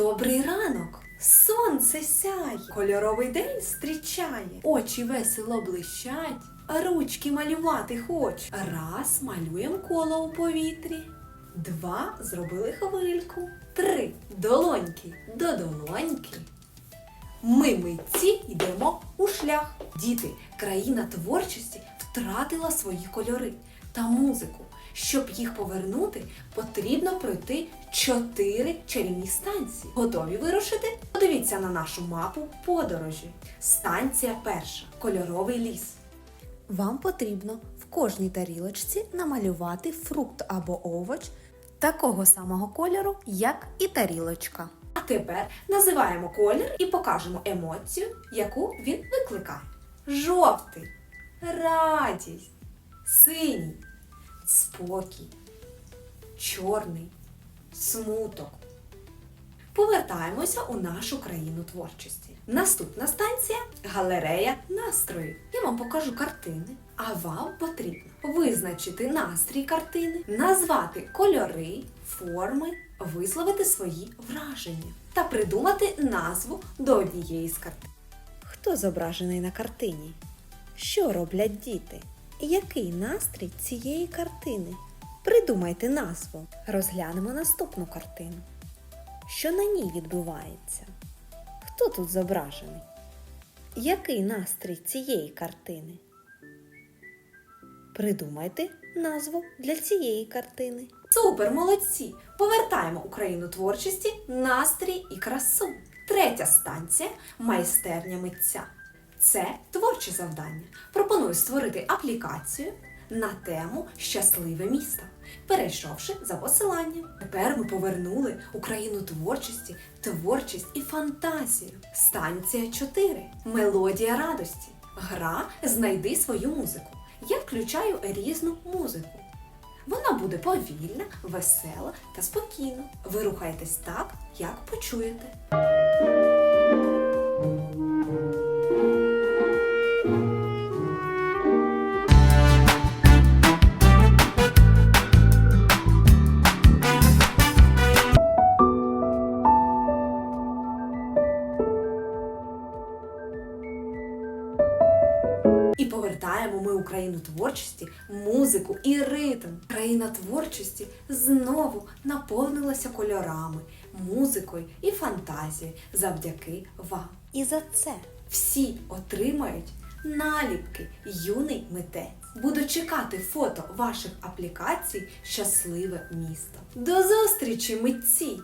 Добрий ранок! Сонце сяє, кольоровий день зустрічає, очі весело блищать, ручки малювати хоч. Раз малюємо коло у повітрі. Два зробили хвильку. Три долоньки до долоньки. Ми митці йдемо у шлях. Діти, країна творчості втратила свої кольори та музику. Щоб їх повернути, потрібно пройти чотири чарівні станції. Готові вирушити? Подивіться на нашу мапу подорожі. Станція перша кольоровий ліс. Вам потрібно в кожній тарілочці намалювати фрукт або овоч такого самого кольору, як і тарілочка. А тепер називаємо колір і покажемо емоцію, яку він викликає. Жовтий, радість, синій, спокій, чорний, смуток. Повертаємося у нашу країну творчості. Наступна станція галерея настрою. Я вам покажу картини, а вам потрібно визначити настрій картини, назвати кольори, форми, висловити свої враження та придумати назву до однієї з картин. Хто зображений на картині? Що роблять діти? Який настрій цієї картини? Придумайте назву. Розглянемо наступну картину. Що на ній відбувається? Хто тут зображений? Який настрій цієї картини? Придумайте назву для цієї картини. Супер, молодці! Повертаємо Україну творчості, настрій і красу. Третя станція майстерня митця. Це творче завдання. Пропоную створити аплікацію на тему Щасливе місто, перейшовши за посиланням. Тепер ми повернули Україну творчості, творчість і фантазію. Станція 4. Мелодія радості. Гра Знайди свою музику. Я включаю різну музику. Вона буде повільна, весела та спокійна. Ви рухаєтесь так, як почуєте. І ми Україну творчості, музику і ритм. Країна творчості знову наповнилася кольорами, музикою і фантазією завдяки вам. І за це всі отримають наліпки юний митець. Буду чекати фото ваших аплікацій Щасливе місто. До зустрічі, митці!